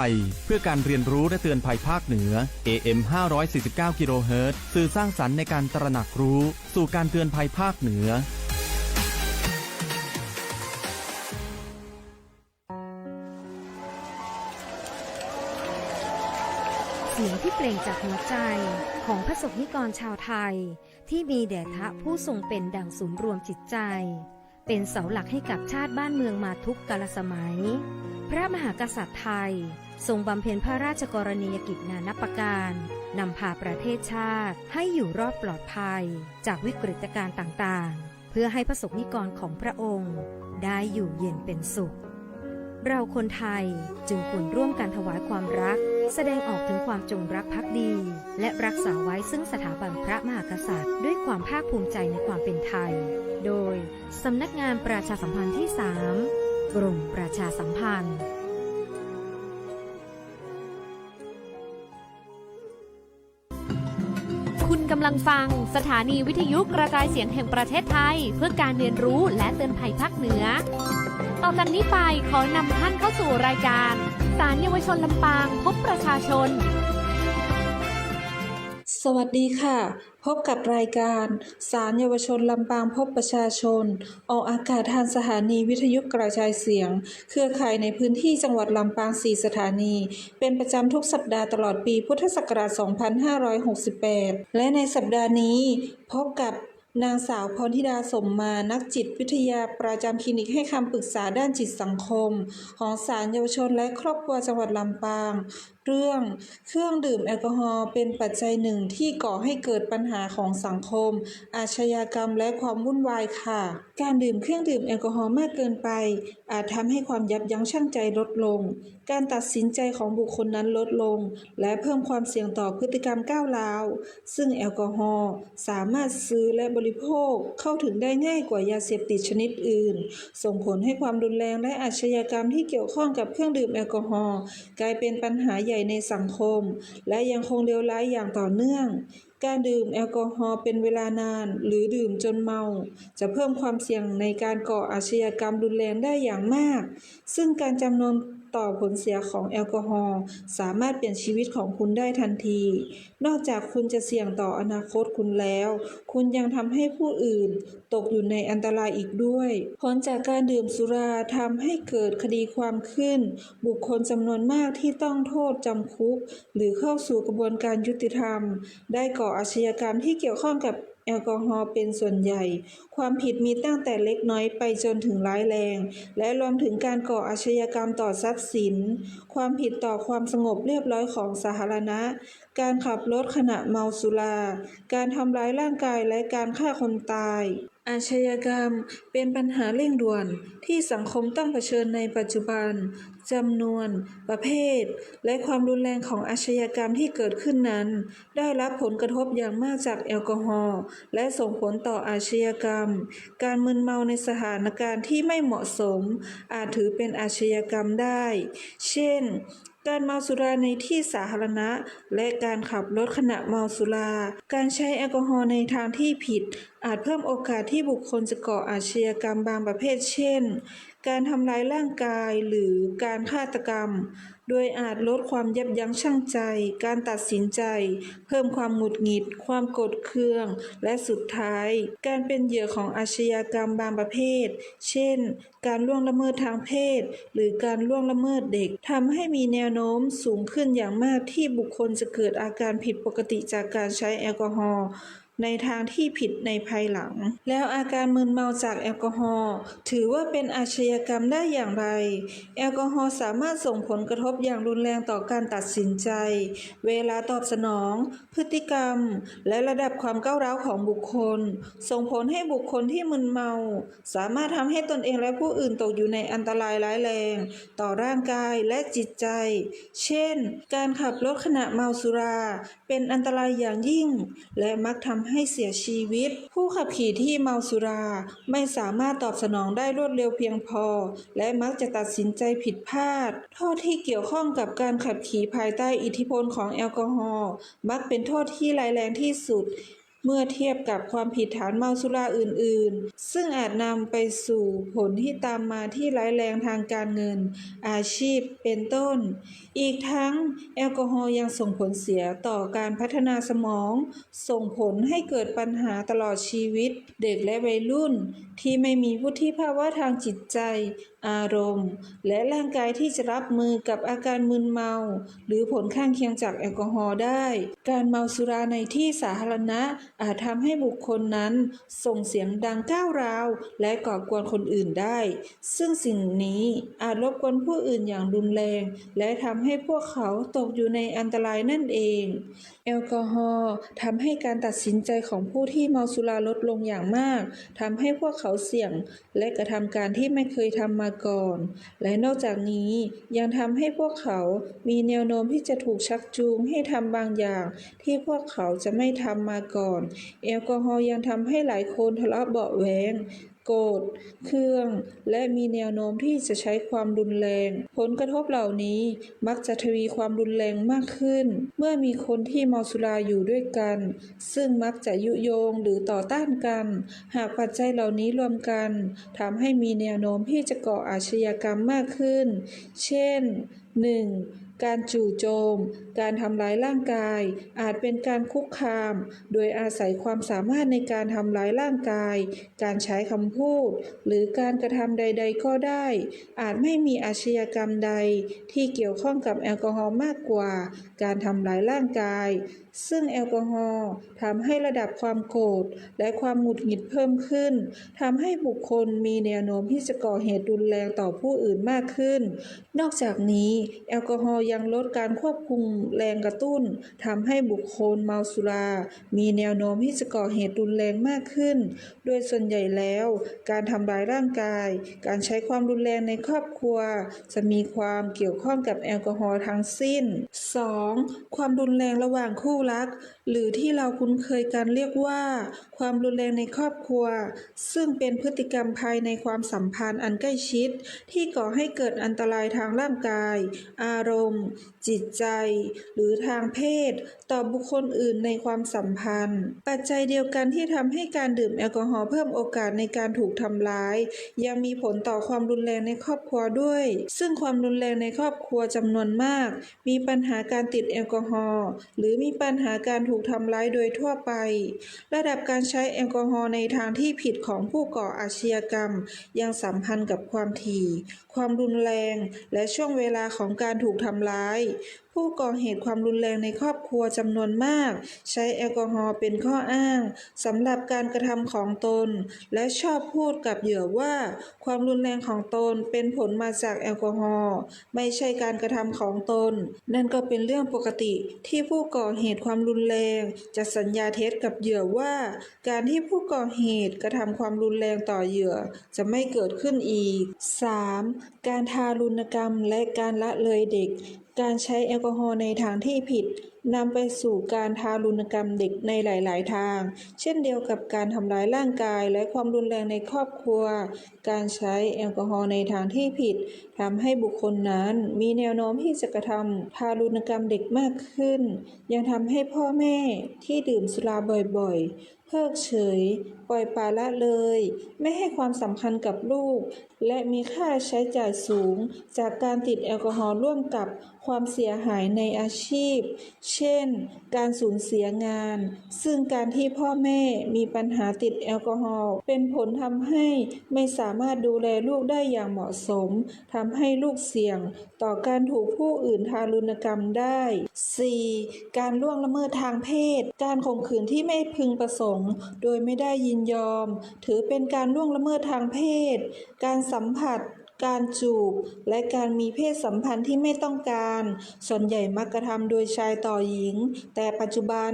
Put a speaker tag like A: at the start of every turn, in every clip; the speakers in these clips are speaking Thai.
A: ไทยเพื่อการเรียนรู้และเตือนภัยภาคเหนือ AM 549 กิโลเฮิรตซ์สื่อสร้างสรรค์ในการตระหนักรู้ สู่การเตือนภัยภาคเหนือ
B: เสียงที่เปล่งจากหัวใจของพระสงฆ์นิกรชาวไทย ที่มีแด่พระผู้ทรงเป็นดั่งศูนย์รวมจิตใจ เป็นเสาหลักให้กับชาติบ้านเมืองมาทุกกาลสมัย พระมหากษัตริย์ไทย ทรงบำเพ็ญพระราชกรณียกิจนานับประการ นำพาประเทศชาติให้อยู่รอดปลอดภัย จากวิกฤตการณ์ต่างๆ เพื่อให้พระสงนิกรของพระองค์ ได้อยู่เย็นเป็นสุข เราคนไทยจึงควรร่วมกันถวายความรัก แสดงออกถึงความจงรักภักดี และรักษาไว้ซึ่งสถาบันพระมหากษัตริย์ ด้วยความภาคภูมิใจในความเป็นไทย โดยสำนักงานประชาสัมพันธ์ที่ 3 กรมประชาสัมพันธ์ำ
C: ลังฟัง สถานีวิทยุกระจายเสียงแห่งประเทศไทย เพื่อการเรียนรู้และเตือนภัยภาคเหนือ ต่อจากนี้ไปขอนำท่านเข้าสู่รายการ สารเยาวชนลำปางพบประชาชน
D: สวัสดีค่ะ พบกับรายการ สารเยาวชนลำปางพบประชาชน ออกอากาศทางสถานีวิทยุกระจายเสียง เครือข่ายในพื้นที่จังหวัดลำปาง 4 สถานี เป็นประจำทุกสัปดาห์ตลอดปีพุทธศักราช 2568 และในสัปดาห์นี้ พบกับนางสาวพรธิดาสมมา นักจิตวิทยาประจำคลินิกให้คำปรึกษาด้านจิตสังคม ของสารเยาวชนและครอบครัวจังหวัดลำปาง เรื่อง เครื่องดื่มแอลกอฮอล์เป็นปัจจัยหนึ่งที่ก่อให้เกิดปัญหาของสังคม อาชญากรรมและความวุ่นวายค่ะ การดื่มเครื่องดื่มแอลกอฮอล์มากเกินไป อาจทำให้ความยับยั้งชั่งใจลดลง การตัดสินใจของบุคคลนั้นลดลง และเพิ่มความเสี่ยงต่อพฤติกรรมก้าวร้าว ซึ่งแอลกอฮอล์สามารถซื้อและบริโภคเข้าถึงได้ง่ายกว่ายาเสพติดชนิดอื่น ส่งผลให้ความรุนแรงและอาชญากรรมที่เกี่ยวข้องกับเครื่องดื่มแอลกอฮอล์กลายเป็นปัญหาใหญ่ในสังคม และยังคงเลวร้ายอย่างต่อเนื่อง การดื่มแอลกอฮอล์เป็นเวลานาน หรือดื่มจนเมา จะเพิ่มความเสี่ยงในการก่ออาชญากรรมรุนแรงได้อย่างมาก ซึ่งการจำนวน ต่อผลเสียของแอลกอฮอล์สามารถเปลี่ยนชีวิตของคุณได้ทันที นอกจากคุณจะเสี่ยงต่ออนาคตคุณแล้ว คุณยังทำให้ผู้อื่น ตกอยู่ในอันตรายอีกด้วย ผลจากการดื่มสุราทำให้เกิดคดีความขึ้น บุคคลจำนวนมากที่ต้องโทษจำคุก หรือเข้าสู่กระบวนการยุติธรรม ได้ก่ออาชญากรรมที่เกี่ยวข้องกับ แอลกอฮอล์เป็นส่วนใหญ่ ความผิดมีตั้งแต่เล็กน้อยไปจนถึงร้ายแรง และรวมถึงการก่ออาชญากรรมต่อทรัพย์สิน ความผิดต่อความสงบเรียบร้อยของสาธารณะ การขับรถขณะเมาสุรา การทำร้ายร่างกายและการฆ่าคนตาย อาชญากรรมเป็นปัญหาเร่งด่วนที่สังคมต้องเผชิญในปัจจุบัน จำนวน ประเภท และความรุนแรงของอาชญากรรมที่เกิดขึ้นนั้น ได้รับผลกระทบอย่างมากจากแอลกอฮอล์และส่งผลต่ออาชญากรรม การมึนเมาในสถานการณ์ที่ไม่เหมาะสม อาจถือเป็นอาชญากรรมได้ เช่น การเมาสุราในที่สาธารณะ และการขับรถขณะเมาสุรา การใช้แอลกอฮอล์ในทางที่ผิด อาจเพิ่มโอกาสที่บุคคลจะก่ออาชญากรรมบางประเภทเช่น การทำร้ายร่างกายหรือการฆาตกรรม โดยอาจลดความยับยั้งชั่งใจ การตัดสินใจ เพิ่มความหงุดหงิด ความโกรธเคือง และสุดท้าย การเป็นเหยื่อของอาชญากรรมบางประเภท เช่น การล่วงละเมิดทางเพศ หรือการล่วงละเมิดเด็กทำให้มีแนวโน้มสูงขึ้นอย่างมากที่บุคคลจะเกิดอาการผิดปกติจากการใช้แอลกอฮอล์ ในทางที่ผิดในภายหลัง แล้วอาการมึนเมาจากแอลกอฮอล์ถือว่าเป็นอาชญากรรมได้อย่างไร แอลกอฮอล์สามารถส่งผลกระทบอย่างรุนแรงต่อการตัดสินใจ เวลาตอบสนอง พฤติกรรม และระดับความก้าวร้าวของบุคคล ส่งผลให้บุคคลที่มึนเมา สามารถทำให้ตนเองและผู้อื่นตกอยู่ในอันตรายร้ายแรง ต่อร่างกายและจิตใจ เช่น การขับรถขณะเมาสุราเป็นอันตรายอย่างยิ่ง และมักทำให้เสียชีวิต ผู้ขับขี่ที่เมาสุราไม่สามารถตอบสนองได้รวดเร็วเพียงพอ และมักจะตัดสินใจผิดพลาด โทษที่เกี่ยวข้องกับการขับขี่ภายใต้อิทธิพลของแอลกอฮอล์มักเป็นโทษที่ร้ายแรงที่สุด เมื่อเทียบกับความผิดฐานเมาสุราอื่น ๆ ซึ่งอาจนำไปสู่ผลที่ตามมาที่ร้ายแรงทางการเงิน อาชีพเป็นต้น อีกทั้งแอลกอฮอล์ยังส่งผลเสียต่อการพัฒนาสมอง ส่งผลให้เกิดปัญหาตลอดชีวิต เด็กและวัยรุ่น ที่ไม่มีวุฒิภาวะทางจิตใจ อารมณ์ และร่างกายที่จะรับมือกับอาการมึนเมา หรือผลข้างเคียงจากแอลกอฮอล์ได้ การเมาสุราในที่สาธารณะอาจทำให้บุคคลนั้น ส่งเสียงดังก้าวร้าว และก่อกวนคนอื่นได้ ซึ่งสิ่งนี้อาจรบกวนผู้อื่นอย่างรุนแรง และทำให้พวกเขาตกอยู่ในอันตรายนั่นเอง แอลกอฮอล์ทำให้การตัดสินใจของผู้ที่เมาสุราลดลงอย่างมากทำให้พวกเขาเสี่ยง และกระทำการที่ไม่เคยทำมาก่อน และนอกจากนี้ยังทำให้พวกเขามีแนวโน้มที่จะถูกชักจูงให้ทำบางอย่าง ที่พวกเขาจะไม่ทำมาก่อน แอลกอฮอล์ยังทำให้หลายคนทะเลาะเบาะแวง โกรธเครื่อง และมีแนวโน้มที่จะใช้ความรุนแรง ผลกระทบเหล่านี้มักจะทวีความรุนแรงมากขึ้น เมื่อมีคนที่เมาสุราอยู่ด้วยกัน ซึ่งมักจะยุยงหรือต่อต้านกัน หากปัจจัยเหล่านี้รวมกันทำให้มีแนวโน้มที่จะก่ออาชญากรรมมากขึ้น เช่น 1. การจู่โจม การทำร้ายร่างกาย อาจเป็นการคุกคาม โดยอาศัยความสามารถในการทำร้ายร่างกาย การใช้คำพูด หรือการกระทำใด ๆ ก็ได้ อาจไม่มีอาชญากรรมใด ที่เกี่ยวข้องกับแอลกอฮอล์มากกว่า การทำร้ายร่างกาย ซึ่งแอลกอฮอล์ทำให้ระดับความโกรธและความหงุดหงิดเพิ่มขึ้นทำให้บุคคลมีแนวโน้มที่จะก่อเหตุรุนแรงต่อผู้อื่นมากขึ้น นอกจากนี้แอลกอฮอล์ยังลดการควบคุมแรงกระตุ้นทำให้บุคคลเมาสุรา มีแนวโน้มที่จะก่อเหตุรุนแรงมากขึ้น โดยส่วนใหญ่แล้ว การทำร้ายร่างกาย การใช้ความรุนแรงในครอบครัว จะมีความเกี่ยวข้องกับแอลกอฮอล์ทั้งสิ้น 2. ความรุนแรงระหว่างคู่รัก หรือที่เราคุ้นเคยกันเรียกว่า ความรุนแรงในครอบครัว ซึ่งเป็นพฤติกรรมภายในความสัมพันธ์อันใกล้ชิด ที่ก่อให้เกิดอันตรายทางร่างกาย อารมณ์ จิตใจ หรือทางเพศ ต่อบุคคลอื่นในความสัมพันธ์ ปัจจัยเดียวกันที่ทำให้การดื่มแอลกอฮอล์เพิ่มโอกาสในการถูกทำร้าย ยังมีผลต่อความรุนแรงในครอบครัวด้วย ซึ่งความรุนแรงในครอบครัวจำนวนมาก มีปัญหาการติดแอลกอฮอล์หรือมีปัญหาการถูกทำร้ายโดยทั่วไป ระดับการใช้แอลกอฮอล์ในทางที่ผิดของผู้ก่ออาชญากรรม ยังสัมพันธ์กับความถี่ ความรุนแรง และช่วงเวลาของการถูกทำร้ายผู้ก่อเหตุความรุนแรงในครอบครัวจำนวนมาก ใช้แอลกอฮอล์เป็นข้ออ้างสำหรับการกระทำของตน และชอบพูดกับเหยื่อว่า ความรุนแรงของตนเป็นผลมาจากแอลกอฮอล์ไม่ใช่การกระทำของตน นั่นก็เป็นเรื่องปกติที่ผู้ก่อเหตุความรุนแรง จะสัญญาเท็จกับเหยื่อว่า การที่ผู้ก่อเหตุกระทำความรุนแรงต่อเหยื่อจะไม่เกิดขึ้นอีก 3. การทารุณกรรมและการละเลยเด็ก การใช้แอลกอฮอล์ในทางที่ผิดนำไปสู่การทารุณกรรมเด็กในหลาย ๆ ทาง เช่นเดียวกับการทำร้ายร่างกายและความรุนแรงในครอบครัว การใช้แอลกอฮอล์ในทางที่ผิด ทำให้บุคคลนั้นมีแนวโน้มที่จะกระทำทารุณกรรมเด็กมากขึ้น ยังทำให้พ่อแม่ที่ดื่มสุราบ่อยๆ เพิกเฉย ปล่อยปละละเลย ไม่ให้ความสำคัญกับลูก และมีค่าใช้จ่ายสูง จากการติดแอลกอฮอล์ร่วมกับความเสียหายในอาชีพ เช่น การสูญเสียงาน ซึ่งการที่พ่อแม่มีปัญหาติดแอลกอฮอล์เป็นผลทำให้ไม่สามารถดูแลลูกได้อย่างเหมาะสมทำำให้ลูกเสี่ยง ต่อการถูกผู้อื่นทารุณกรรมได้ 4. การล่วงละเมิดทางเพศ การข่มขืนที่ไม่พึงประสงค์ โดยไม่ได้ยินยอม ถือเป็นการล่วงละเมิดทางเพศ การสัมผัสการจูบ และการมีเพศสัมพันธ์ที่ไม่ต้องการ ส่วนใหญ่มักกระทำโดยชายต่อหญิง แต่ปัจจุบัน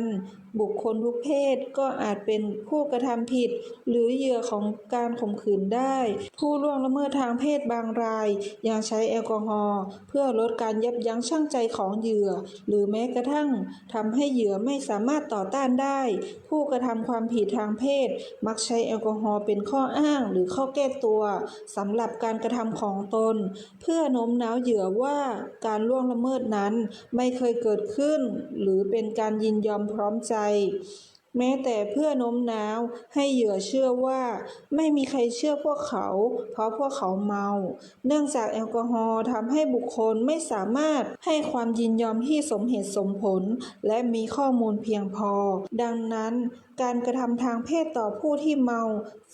D: บุคคลทุกเพศก็อาจเป็นผู้กระทำผิด หรือเหยื่อของการข่มขืนได้ ผู้ล่วงละเมิดทางเพศบางราย ยังใช้แอลกอฮอล์เพื่อลดการยับยั้งชั่งใจของเหยื่อ หรือแม้กระทั่งทำให้เหยื่อไม่สามารถต่อต้านได้ ผู้กระทำความผิดทางเพศ มักใช้แอลกอฮอล์เป็นข้ออ้างหรือข้อแก้ตัวสำหรับการกระทำของตน เพื่อโน้มน้าวเหยื่อว่าการล่วงละเมิดนั้น ไม่เคยเกิดขึ้น หรือเป็นการยินยอมพร้อมใจใจ แม้แต่เพื่อโน้มน้าวให้เหยื่อเชื่อว่า ไม่มีใครเชื่อพวกเขา เพราะพวกเขาเมา เนื่องจากแอลกอฮอล์ทำให้บุคคลไม่สามารถให้ความยินยอมที่สมเหตุสมผล และมีข้อมูลเพียงพอ ดังนั้นการกระทำทางเพศต่อผู้ที่เมา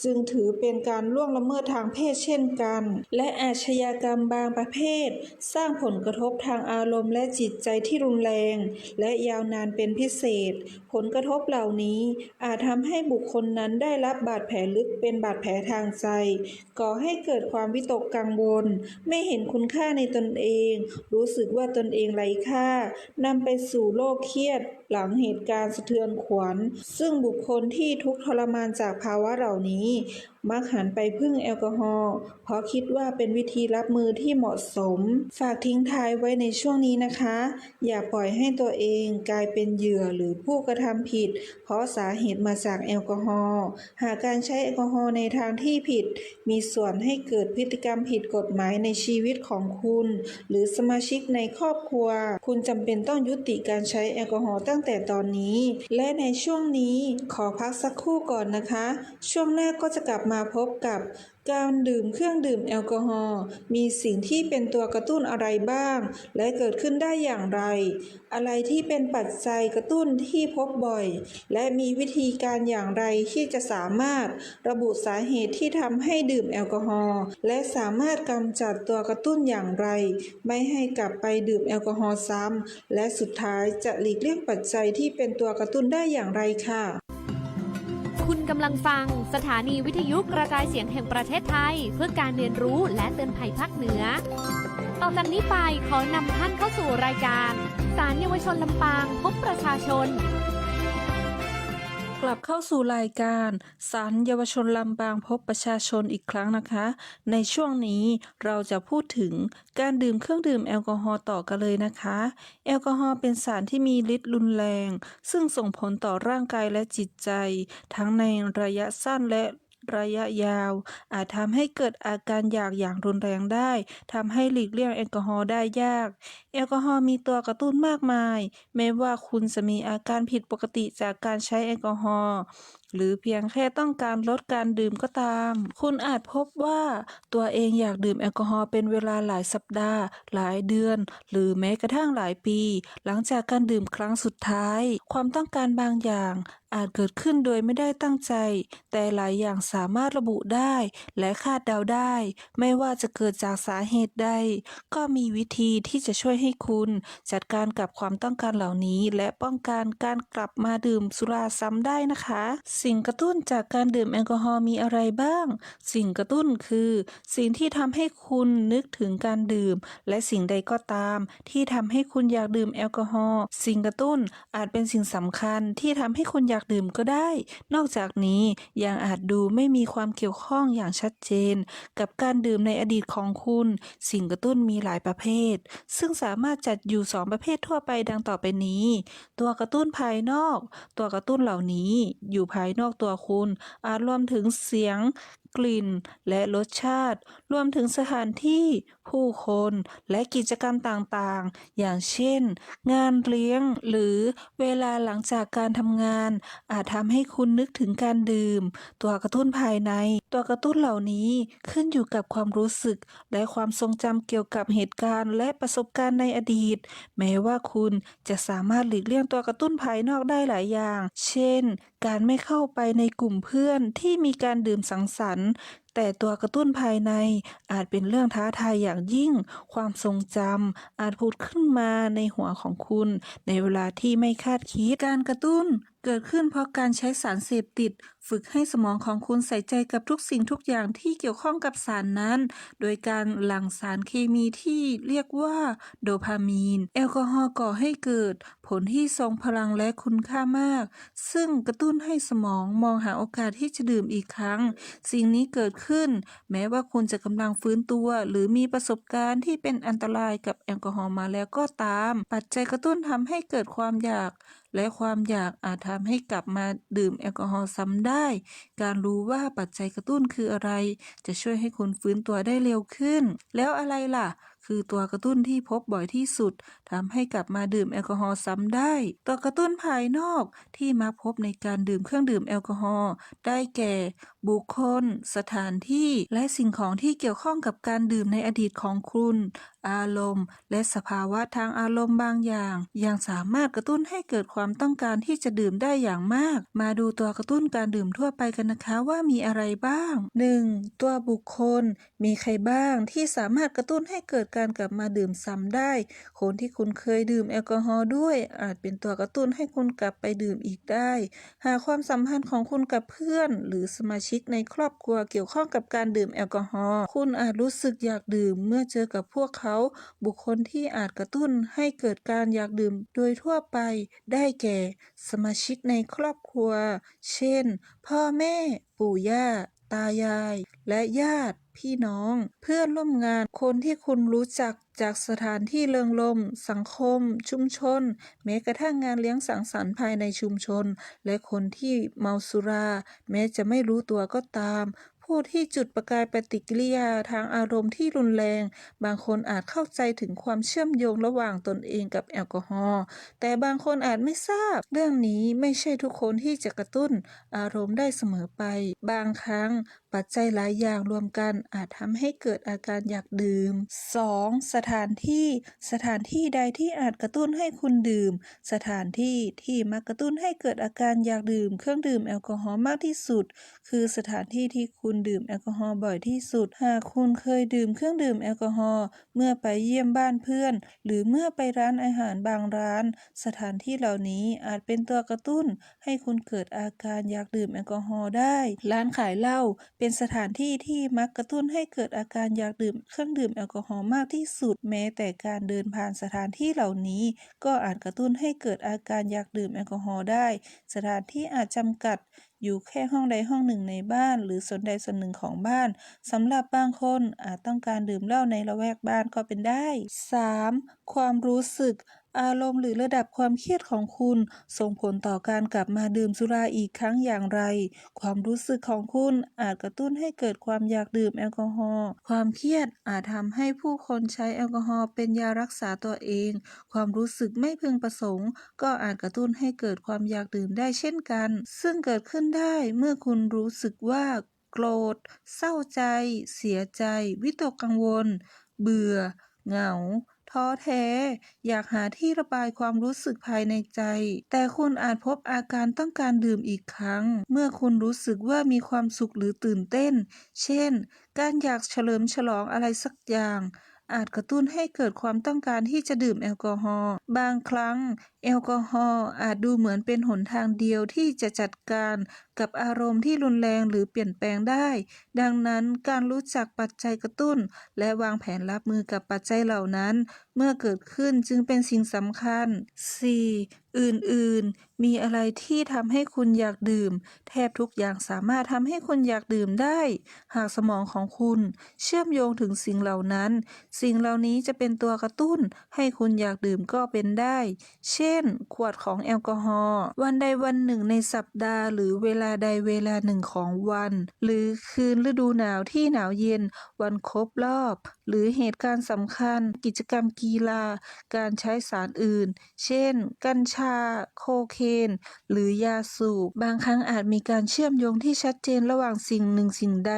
D: จึงถือเป็นการล่วงละเมิดทางเพศเช่นกัน และอาชญากรรมบางประเภท สร้างผลกระทบทางอารมณ์และจิตใจที่รุนแรง และยาวนานเป็นพิเศษ ผลกระทบเหล่านี้อาจทำให้บุคคลนั้นได้รับบาดแผลลึกเป็นบาดแผลทางใจก่อให้เกิดความวิตกกังวล ไม่เห็นคุณค่าในตนเอง รู้สึกว่าตนเองไร้ค่านำไปสู่โรคเครียดหลังเหตุการณ์สะเทือนขวัญ ซึ่งบุคคลที่ทุกข์ทรมานจากภาวะเหล่านี้ มักหันไปพึ่งแอลกอฮอล์เพราะคิดว่าเป็นวิธีรับมือที่เหมาะสม ฝากทิ้งท้ายไว้ในช่วงนี้นะคะ อย่าปล่อยให้ตัวเองกลายเป็นเหยื่อหรือผู้กระทำผิด เพราะสาเหตุมาจากแอลกอฮอล์หากการใช้แอลกอฮอล์ในทางที่ผิด มีส่วนให้เกิดพฤติกรรมผิดกฎหมายในชีวิตของคุณ หรือสมาชิกในครอบครัว คุณจำเป็นต้องยุติการใช้แอลกอฮอล์ตั้ง้งแต่ตอนนี้ และในช่วงนี้ขอพักสักครู่ก่อนนะคะ ช่วงหน้าก็จะกลับมาพบกับ การดื่มเครื่องดื่มแอลกอฮอล์มีสิ่งที่เป็นตัวกระตุ้นอะไรบ้าง และเกิดขึ้นได้อย่างไร อะไรที่เป็นปัจจัยกระตุ้นที่พบบ่อย และมีวิธีการอย่างไรที่จะสามารถระบุสาเหตุที่ทำให้ดื่มแอลกอฮอล์และสามารถกำจัดตัวกระตุ้นอย่างไร ไม่ให้กลับไปดื่มแอลกอฮอล์ซ้ำและสุดท้ายจะหลีกเลี่ยงปัจจัยที่เป็นตัวกระตุ้นได้อย่างไรค่ะำ
C: ลังฟัง สถานีวิทยุกระจายเสียงแห่งประเทศไทย เพื่อการเรียนรู้และเตือนภัยภาคเหนือ ต่อจากนี้ไปขอนำท่านเข้าสู่รายการ สารเยาวชนลำปางพบประชาชน
D: กลับเข้าสู่รายการสารเยาวชนลำปางพบประชาชนอีกครั้งนะคะ ในช่วงนี้เราจะพูดถึงการดื่มเครื่องดื่มแอลกอฮอล์ต่อกันเลยนะคะ แอลกอฮอล์เป็นสารที่มีฤทธิ์รุนแรง ซึ่งส่งผลต่อร่างกายและจิตใจ ทั้งในระยะสั้นและระยะยาว อาจทำให้เกิดอาการอยากอย่างรุนแรงได้ทำให้หลีกเลี่ยงแอลกอฮอล์ได้ยากแอลกอฮอล์มีตัวกระตุ้นมากมาย แม้ว่าคุณจะมีอาการผิดปกติจากการใช้แอลกอฮอล์หรือเพียงแค่ต้องการลดการดื่มก็ตาม คุณอาจพบว่าตัวเองอยากดื่มแอลกอฮอล์เป็นเวลาหลายสัปดาห์ หลายเดือน หรือแม้กระทั่งหลายปี หลังจากการดื่มครั้งสุดท้าย ความต้องการบางอย่างอาจเกิดขึ้นโดยไม่ได้ตั้งใจ แต่หลายอย่างสามารถระบุได้ และคาดเดาได้ ไม่ว่าจะเกิดจากสาเหตุใด ก็มีวิธีที่จะช่วยให้คุณ จัดการกับความต้องการเหล่านี้ และป้องกันการกลับมาดื่มสุราซ้ำได้นะคะ สิ่งกระตุ้นจากการดื่มแอลกอฮอล์มีอะไรบ้าง สิ่งกระตุ้นคือ สิ่งที่ทำให้คุณนึกถึงการดื่ม และสิ่งใดก็ตาม ที่ทำให้คุณอยากดื่มแอลกอฮอล์สิ่งกระตุ้นอาจเป็นสิ่งสำคัญที่ทำให้คุณอยากดื่มก็ได้ นอกจากนี้ยังอาจดูไม่มีความเกี่ยวข้องอย่างชัดเจน กับการดื่มในอดีตของคุณ สิ่งกระตุ้นมีหลายประเภท ซึ่งสาามารถจัดอยู่ 2 ประเภททั่วไปดังต่อไปนี้ ตัวกระตุ้นภายนอก ตัวกระตุ้นเหล่านี้ อยู่ภายนอกตัวคุณ อาจรวมถึงเสียงกลิ่น และรสชาติ รวมถึงสถานที่ ผู้คนและกิจกรรมต่างๆ อย่างเช่น งานเลี้ยงหรือเวลาหลังจากการทำงาน อาจทำให้คุณนึกถึงการดื่ม ตัวกระตุ้นภายใน ตัวกระตุ้นเหล่านี้ขึ้นอยู่กับความรู้สึก และความทรงจำเกี่ยวกับเหตุการณ์และประสบการณ์ในอดีต แม้ว่าคุณจะสามารถหลีกเลี่ยงตัวกระตุ้นภายนอกได้หลายอย่าง เช่น การไม่เข้าไปในกลุ่มเพื่อนที่มีการดื่มสังสรรค์แต่ตัวกระตุ้นภายในอาจเป็นเรื่องท้าทายอย่างยิ่ง ความทรงจำอาจผุดขึ้นมาในหัวของคุณ ในเวลาที่ไม่คาดคิดการกระตุ้น เกิดขึ้นเพราะการใช้สารเสพติด ฝึกให้สมองของคุณใส่ใจกับทุกสิ่งทุกอย่างที่เกี่ยวข้องกับสารนั้น โดยการหลั่งสารเคมีที่เรียกว่าโดพามีน แอลกอฮอล์ก่อให้เกิด ผลที่ทรงพลังและคุณค่ามาก ซึ่งกระตุ้นให้สมองมองหาโอกาสที่จะดื่มอีกครั้ง สิ่งนี้เกิดขึ้น แม้ว่าคุณจะกำลังฟื้นตัว หรือมีประสบการณ์ที่เป็นอันตรายกับแอลกอฮอล์มาแล้วก็ตาม ปัจจัยกระตุ้นทำให้เกิดความอยาก และความอยากอาจทำให้กลับมาดื่มแอลกอฮอล์ซ้ำได้การรู้ว่าปัจจัยกระตุ้นคืออะไร จะช่วยให้คุณฟื้นตัวได้เร็วขึ้น แล้วอะไรล่ะ คือตัวกระตุ้นที่พบบ่อยที่สุดทำให้กลับมาดื่มแอลกอฮอล์ซ้ำได้ ตัวกระตุ้นภายนอกที่มาพบในการดื่มเครื่องดื่มแอลกอฮอล์ได้แก่บุคคล สถานที่และสิ่งของที่เกี่ยวข้องกับการดื่มในอดีตของคุณ อารมณ์ และสภาวะทางอารมณ์บางอย่าง ยังสามารถกระตุ้นให้เกิดความต้องการที่จะดื่มได้อย่างมาก มาดูตัวกระตุ้นการดื่มทั่วไปกันนะคะว่ามีอะไรบ้าง 1. ตัวบุคคล มีใครบ้างที่สามารถกระตุ้นให้เกิดการกลับมาดื่มซ้ำได้ คนที่คุณเคยดื่มแอลกอฮอล์ด้วย อาจเป็นตัวกระตุ้นให้คุณกลับไปดื่มอีกได้ หากความสัมพันธ์ของคุณกับเพื่อน หรือสมาชิกชิกในครอบครัวเกี่ยวข้องกับการดื่มแอลกอฮอล์คุณอาจรู้สึกอยากดื่มเมื่อเจอกับพวกเขา บุคคลที่อาจกระตุ้นให้เกิดการอยากดื่มโดยทั่วไป ได้แก่ สมาชิกในครอบครัว เช่น พ่อแม่ ปู่ย่า ตายาย และญาติ พี่น้อง เพื่อนร่วมงานคนที่คุณรู้จักจากสถานที่เริงรมสังคม ชุมชน แม้กระทั่งงานเลี้ยงสังสรรค์ภายในชุมชน และคนที่เมาสุรา แม้จะไม่รู้ตัวก็ตาม ผู้ที่จุดประกายปฏิกิริยาทางอารมณ์ที่รุนแรง บางคนอาจเข้าใจถึงความเชื่อมโยงระหว่างตนเองกับแอลกอฮอล์ แต่บางคนอาจไม่ทราบ เรื่องนี้ไม่ใช่ทุกคนที่จะกระตุ้นอารมณ์ได้เสมอไป บางครั้งปัจจัยหลายอย่างรวมกันอาจทำให้เกิดอาการอยากดื่ม 2. สถานที่ สถานที่ใดที่อาจกระตุ้นให้คุณดื่ม สถานที่ที่มักกระตุ้นให้เกิดอาการอยากดื่ม เครื่องดื่มแอลกอฮอล์มากที่สุด คือสถานที่ที่คุณดื่มแอลกอฮอล์บ่อยที่สุด หากคุณเคยดื่มเครื่องดื่มแอลกอฮอล์เมื่อไปเยี่ยมบ้านเพื่อน หรือเมื่อไปร้านอาหารบางร้าน สถานที่เหล่านี้อาจเป็นตัวกระตุ้น ให้คุณเกิดอาการอยากดื่มแอลกอฮอล์ได้ ร้านขายเหล้าเป็นสถานที่ที่มักกระตุ้นให้เกิดอาการอยากดื่มเครื่องดื่มแอลกอฮอล์มากที่สุด แม้แต่การเดินผ่านสถานที่เหล่านี้ ก็อาจกระตุ้นให้เกิดอาการอยากดื่มแอลกอฮอล์ได้ สถานที่อาจจำกัด อยู่แค่ห้องใดห้องหนึ่งในบ้าน หรือส่วนใดส่วนหนึ่งของบ้านสำหรับบางคนอาจต้องการดื่มเหล้าในละแวกบ้านก็เป็นได้ 3. ความรู้สึก อารมณ์หรือระดับความเครียดของคุณ ส่งผลต่อการกลับมาดื่มสุราอีกครั้งอย่างไร ความรู้สึกของคุณอาจกระตุ้นให้เกิดความอยากดื่มแอลกอฮอล์ ความเครียดอาจทำให้ผู้คนใช้แอลกอฮอล์เป็นยารักษาตัวเอง ความรู้สึกไม่พึงประสงค์ ก็อาจกระตุ้นให้เกิดความอยากดื่มได้เช่นกัน ซึ่งเกิดขึ้นได้เมื่อคุณรู้สึกว่าโกรธ เศร้าใจ เสียใจ วิตกกังวล เบื่อ เหงา ท้อแท้ อยากหาที่ระบายความรู้สึกภายในใจ แต่คุณอาจพบอาการต้องการดื่มอีกครั้ง เมื่อคุณรู้สึกว่ามีความสุขหรือตื่นเต้น เช่น การอยากเฉลิมฉลองอะไรสักอย่างอาจกระตุ้นให้เกิดความต้องการที่จะดื่มแอลกอฮอล์ บางครั้ง แอลกอฮอล์อาจดูเหมือนเป็นหนทางเดียวที่จะจัดการ กับอารมณ์ที่รุนแรงหรือเปลี่ยนแปลงได้ ดังนั้นการรู้จักปัจจัยกระตุ้น และวางแผนรับมือกับปัจจัยเหล่านั้น เมื่อเกิดขึ้นจึงเป็นสิ่งสำคัญ 4. อื่นๆ มีอะไรที่ทำให้คุณอยากดื่ม แทบทุกอย่างสามารถทำให้คุณอยากดื่มได้ หากสมองของคุณเชื่อมโยงถึงสิ่งเหล่านั้น สิ่งเหล่านี้จะเป็นตัวกระตุ้น ให้คุณอยากดื่มก็เป็นได้ เช่น ขวดของแอลกอฮอล์วันใดวันหนึ่งในสัปดาห์หรือเวลาใดเวลาหนึ่งของวัน หรือคืนฤดูหนาวที่หนาวเย็น วันครบรอบ หรือเหตุการณ์สำคัญ กิจกรรมกีฬา การใช้สารอื่น เช่น กัญชา โคเคน หรือยาสูบบางครั้งอาจมีการเชื่อมโยงที่ชัดเจนระหว่างสิ่งหนึ่งสิ่งใด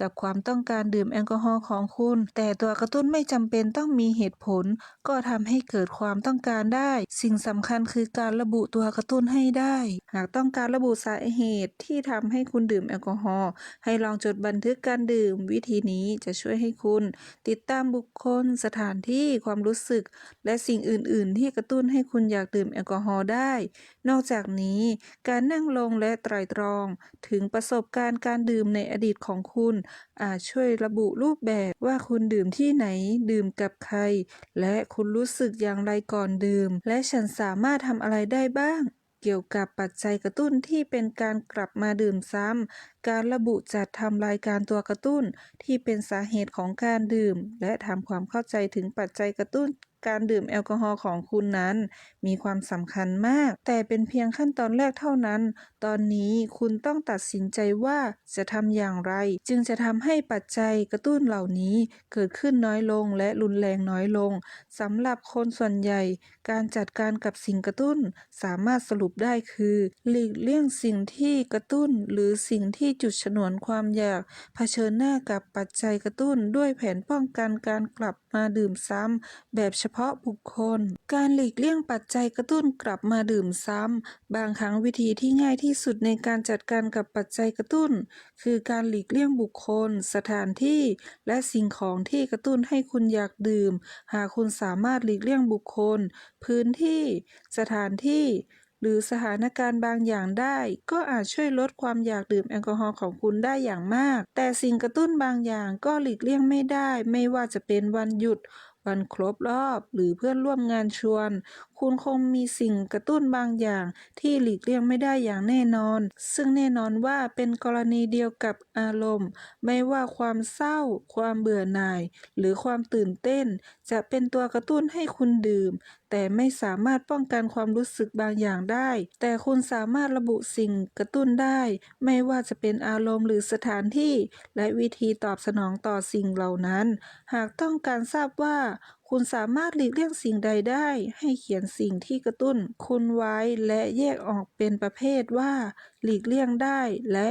D: กับความต้องการดื่มแอลกอฮอล์ของคุณ แต่ตัวกระตุ้นไม่จำเป็นต้องมีเหตุผล ก็ทำให้เกิดความต้องการได้ สิ่งสำคัญคือการระบุตัวกระตุ้นให้ได้ หากต้องการระบุสาเหตุที่ทำให้คุณดื่มแอลกอฮอล์ให้ลองจดบันทึกการดื่ม วิธีนี้จะช่วยให้คุณ ติดตามบุคคล สถานที่ความรู้สึก และสิ่งอื่น ๆ ที่กระตุ้นให้คุณอยากดื่มแอลกอฮอล์ได้ นอกจากนี้ การนั่งลงและไตร่ตรอง ถึงประสบการณ์การดื่มในอดีตของคุณ อาจช่วยระบุรูปแบบว่าคุณดื่มที่ไหน ดื่มกับใคร และคุณรู้สึกอย่างไรก่อนดื่ม และฉันสามารถทำอะไรได้บ้าง เกี่ยวกับปัจจัยกระตุ้นที่เป็นการกลับมาดื่มซ้ำ การระบุจัดทำรายการตัวกระตุ้นที่เป็นสาเหตุของการดื่ม และทำความเข้าใจถึงปัจจัยกระตุ้น การดื่มแอลกอฮอล์ของคุณนั้น มีความสำคัญมาก แต่เป็นเพียงขั้นตอนแรกเท่านั้น ตอนนี้คุณต้องตัดสินใจว่าจะทำอย่างไร จึงจะทำให้ปัจจัยกระตุ้นเหล่านี้เกิดขึ้นน้อยลงและรุนแรงน้อยลงสำหรับคนส่วนใหญ่ การจัดการกับสิ่งกระตุ้นสามารถสรุปได้คือ หลีกเลี่ยงสิ่งที่กระตุ้น หรือสิ่งที่จุดฉนวนความอยากเผชิญหน้ากับปัจจัยกระตุ้นด้วยแผนป้องกันการกลับมาดื่มซ้ำแบบเฉพาะบุคคล การหลีกเลี่ยงปัจจัยกระตุ้นกลับมาดื่มซ้ำ บางครั้งวิธีที่ง่ายที่สุดในการจัดการกับปัจจัยกระตุ้น คือการหลีกเลี่ยงบุคคล สถานที่ และสิ่งของที่กระตุ้นให้คุณอยากดื่ม หากคุณสามารถหลีกเลี่ยงบุคคล พื้นที่ สถานที่หรือสถานการณ์บางอย่างได้ ก็อาจช่วยลดความอยากดื่มแอลกอฮอล์ของคุณได้อย่างมาก แต่สิ่งกระตุ้นบางอย่างก็หลีกเลี่ยงไม่ได้ ไม่ว่าจะเป็นวันหยุด วันครบรอบ หรือเพื่อนร่วมงานชวน คุณคงมีสิ่งกระตุ้นบางอย่าง ที่หลีกเลี่ยงไม่ได้อย่างแน่นอน ซึ่งแน่นอนว่าเป็นกรณีเดียวกับอารมณ์ ไม่ว่าความเศร้า ความเบื่อหน่าย หรือความตื่นเต้น จะเป็นตัวกระตุ้นให้คุณดื่ม แต่ไม่สามารถป้องกันความรู้สึกบางอย่างได้ แต่คุณสามารถระบุสิ่งกระตุ้นได้ ไม่ว่าจะเป็นอารมณ์หรือสถานที่ และวิธีตอบสนองต่อสิ่งเหล่านั้น หากต้องการทราบว่า คุณสามารถหลีกเลี่ยงสิ่งใดได้ ให้เขียนสิ่งที่กระตุ้น คุณไว้และแยกออกเป็นประเภทว่า หลีกเลี่ยงได้และ